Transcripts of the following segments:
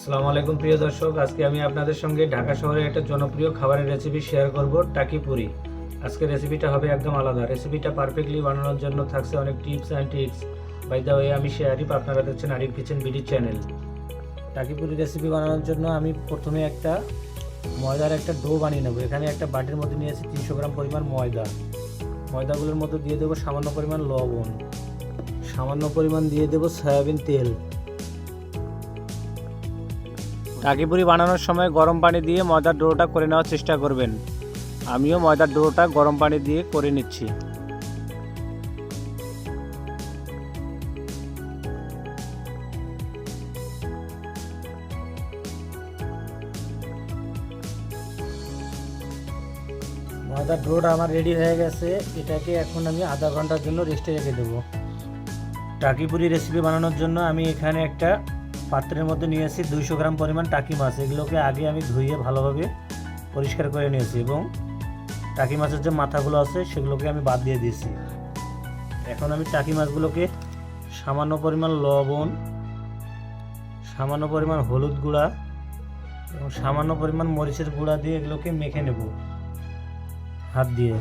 আসসালামু আলাইকুম, প্রিয় দর্শক। আজকে আমি আপনাদের সঙ্গে ঢাকা শহরের একটা জনপ্রিয় খাবারের রেসিপি শেয়ার করব, টাকি পুরি। আজকে রেসিপিটা হবে একদম আলাদা। রেসিপিটা পারফেক্টলি বানানোর জন্য থাকছে অনেক tips and tricks by the way আমি শেয়ারিপ আপনারা দেখছেন আরিফ কিচেন বিডি চ্যানেল টাকি পুরি রেসিপি বানানোর জন্য আমি প্রথমে একটা ময়দার একটা ডো বানিয়ে নেব। এখানে একটা বাটির মধ্যে নিয়েছি তিনশো গ্রাম পরিমাণ ময়দা। ময়দাগুলোর মধ্যে দিয়ে দেবো সামান্য পরিমাণ লবণ। সামান্য পরিমাণ দিয়ে দেবো সয়াবিন তেল। টাকিপুরি বানানোর সময় গরম পানি দিয়ে ময়দার ডোটা করে নেওয়ার চেষ্টা করবেন। আমিও ময়দার ডোটা গরম পানি দিয়ে করে নিচ্ছি। ময়দার ডোটা আমার রেডি হয়ে গেছে। এটাকে এখন আমি আধা ঘণ্টার জন্য রেস্টে রেখে দেবো। টাকিপুরি রেসিপি বানানোর জন্য আমি এখানে একটা পাত্রের মধ্যে নিয়েছি দুইশো গ্রাম পরিমাণ টাকি মাছ। এগুলোকে আগে আমি ধুয়ে ভালোভাবে পরিষ্কার করে নিয়েছি এবং টাকি মাছের যে মাথাগুলো আছে, সেগুলোকে আমি বাদ দিয়ে দিয়েছি। এখন আমি টাকি মাছগুলোকে সামান্য পরিমাণ লবণ, সামান্য পরিমাণ হলুদ গুঁড়া এবং সামান্য পরিমাণ মরিচের গুঁড়া দিয়ে এগুলোকে মেখে নেব। হাত দিয়ে।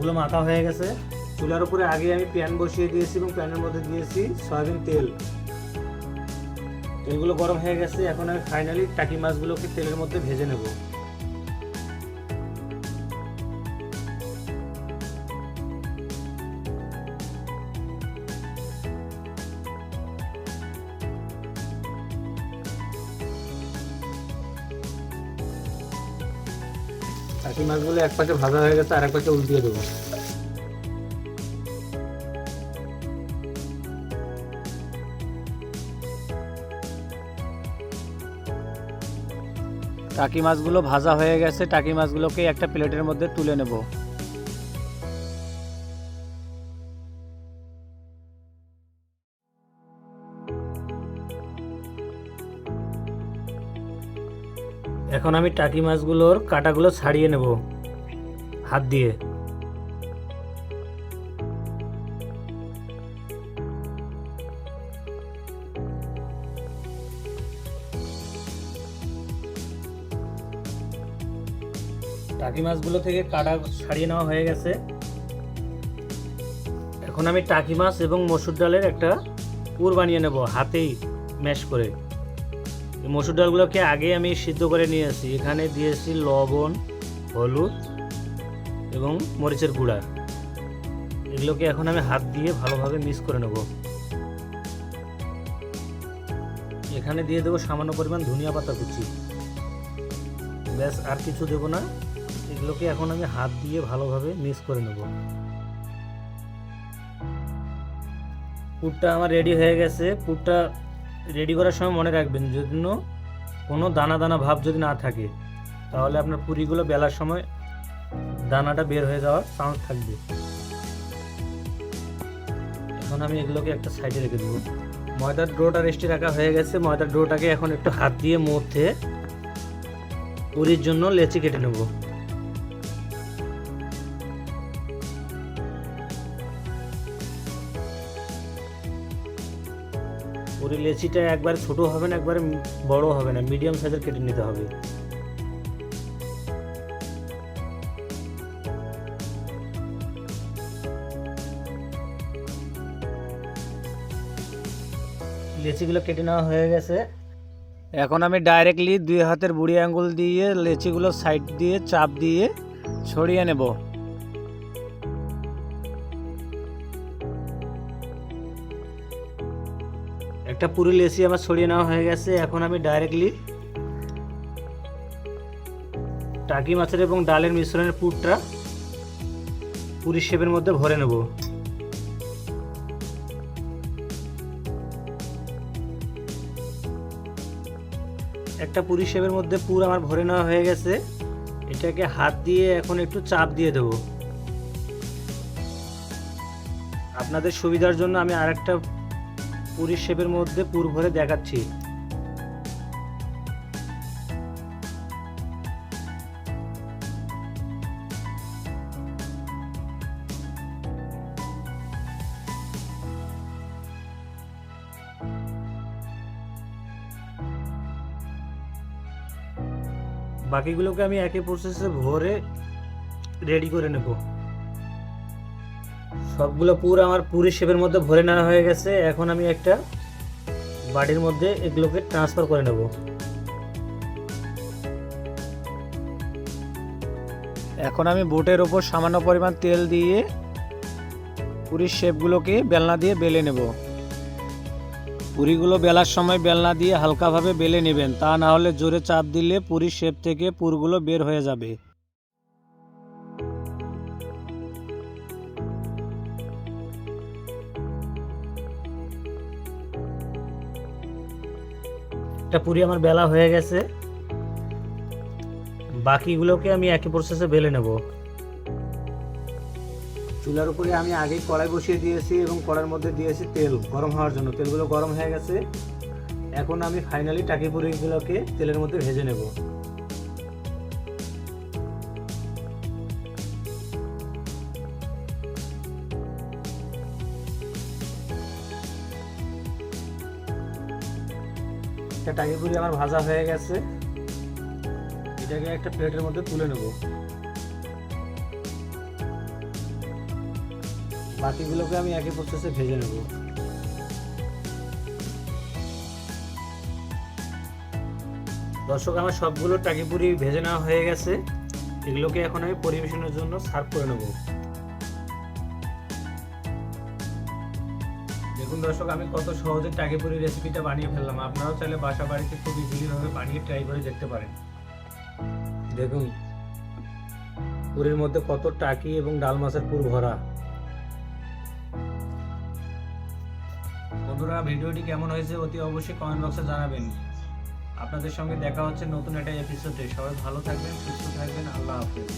মাছগুলো মাখা হয়ে গেছে। চুলার উপরে আগে আমি প্যান বসিয়ে দিয়েছি এবং প্যানের মধ্যে দিয়েছি সয়াবিন তেল। তেলগুলো গরম হয়ে গেছে, এখন আমি ফাইনালি টাকি মাছগুলোকে তেলের মধ্যে ভেজে নেব। টাকি মাছগুলো এক পাশে ভাজা হয়ে গেছে আর এক পাশে উল্টিয়ে দেবো। টাকি মাছগুলো ভাজা হয়ে গেছে, টাকি মাছগুলোকে একটা প্লেটের মধ্যে তুলে নেব। এখন আমি টাকি মাছগুলোর কাটাগুলো ছাড়িয়ে নেব, হাত দিয়ে। টাকি মাছগুলো থেকে কাটা ছাড়িয়ে নেওয়া হয়ে গেছে। এখন আমি টাকি মাছ এবং মসুর ডালের একটা পুর বানিয়ে নেব, হাতেই ম্যাশ করে। মসুর ডালগুলোকে আগে আমি সিদ্ধ করে নিয়ে নিয়েছি এখানে দিয়েছি লবণ, হলুদ এবং মরিচের গুঁড়া। এগুলোকে এখন আমি হাত দিয়ে ভালোভাবে মিক্স করে নেব। এখানে দিয়ে দেবো সামান্য পরিমাণ ধনিয়া পাতা কুচি। ব্যাস, আর কিছু দেবো না। এগুলোকে এখন আমি হাত দিয়ে ভালোভাবে মিক্স করে নেব। পুরটা আমার রেডি হয়ে গেছে। পুরটা রেডি করার সময় মনে রাখবেন জন্য কোনো দানা দানা ভাব যদি না থাকে, তাহলে আপনার পুরিগুলো বেলার সময় দানাটা বের হয়ে যাওয়ার চান্স থাকবে। এখন আমি এগুলোকে একটা সাইডে রেখে দেবো। ময়দার ডোটা রেস্টে রাখা হয়ে গেছে। ময়দার ডোটাকে এখন একটু হাত দিয়ে মধ্যে পুরির জন্য লেচি কেটে নেব। পুরি লেচিটা একবার ছোট হবে না, একবারে বড় হবে না, মিডিয়াম সাইজের কেটে নিতে হবে। লেচিগুলো কেটে নেওয়া হয়ে গেছে। এখন আমি ডাইরেক্টলি দুই হাতের বুড়ি আঙ্গুল দিয়ে লেচিগুলো সাইড দিয়ে, চাপ দিয়ে ছড়িয়ে নেব। একটা পুরি লেচি আমার ছড়িয়ে নেওয়া হয়ে গেছে, এখন আমি ডাইরেক্টলি টাকি মাছের এবং ডালের মিশ্রণের পুরটা পুরি শেপের মধ্যে ভরে নেব। একটা পুরি শেপের মধ্যে পুর আমার ভরে নেওয়া হয়ে গেছে, এটাকে হাত দিয়ে এখন একটু চাপ দিয়ে দেবো। আপনাদের সুবিধার জন্য আমি আরেকটা পুরীর শেপের মধ্যে পুর ভরে দেখাচ্ছি। বাকিগুলোকে আমি একই প্রসেসে ভরে রেডি করে নেব। সবগুলো পুর আমার পুরি শেপের মধ্যে ভরে নেওয়া হয়ে গেছে। এখন আমি একটা বাটির মধ্যে এগুলোকে ট্রান্সফার করে নেব। এখন আমি বোটের ওপর সামান্য পরিমাণ তেল দিয়ে পুরীর শেপগুলোকে বেলনা দিয়ে বেলে নেব। পুরিগুলো বেলার সময় বেলনা দিয়ে হালকাভাবে বেলে নেবেন, তা না হলে জোরে চাপ দিলে পুরীর শেপ থেকে পুরগুলো বের হয়ে যাবে। একটা পুরি আমার বেলা হয়ে গেছে। বাকিগুলোকে আমি একই প্রসেসে বেলে নেব। চুলার উপরে আমি আগেই কড়াই বসিয়ে দিয়েছি এবং কড়ার মধ্যে দিয়েছি তেল। গরম হওয়ার জন্য তেলগুলো গরম হয়ে গেছে। এখন আমি ফাইনালি টাকি পুরিগুলোকে তেলের মধ্যে ভেজে নেব। একটা টাকি পুরি আমার ভাজা হয়ে গেছে। এটাকে একটা প্লেটের মধ্যে তুলে নেব। বাকিগুলোকে আমি একই প্রসেসে ভেজে নেব। দর্শক, আমার সবগুলো টাকি পুরি ভেজে নেওয়া হয়ে গেছে। এগুলোকে এখন আমি পরিবেশনের জন্য সার্ভ করে নেব। দেখুন দর্শক, আমি কত সহজে টাকি পুরি রেসিপিটা বানিয়ে ফেললাম। আপনারাও চাইলে বাসা বাড়িতে খুব ইজিলি ভাবে বানিয়ে ট্রাই করে দেখতে পারেন। দেখুন, পুরীর মধ্যে কত টাকি এবং ডাল মাছের পুর ভরা। বন্ধুরা, ভিডিওটি কেমন হয়েছে অতি অবশ্যই কমেন্ট বক্সে জানাবেন। আপনাদের সঙ্গে দেখা হচ্ছে নতুন একটা এপিসোডে সবাই ভালো থাকবেন, সুস্থ থাকবেন, আল্লাহ হাফেজ।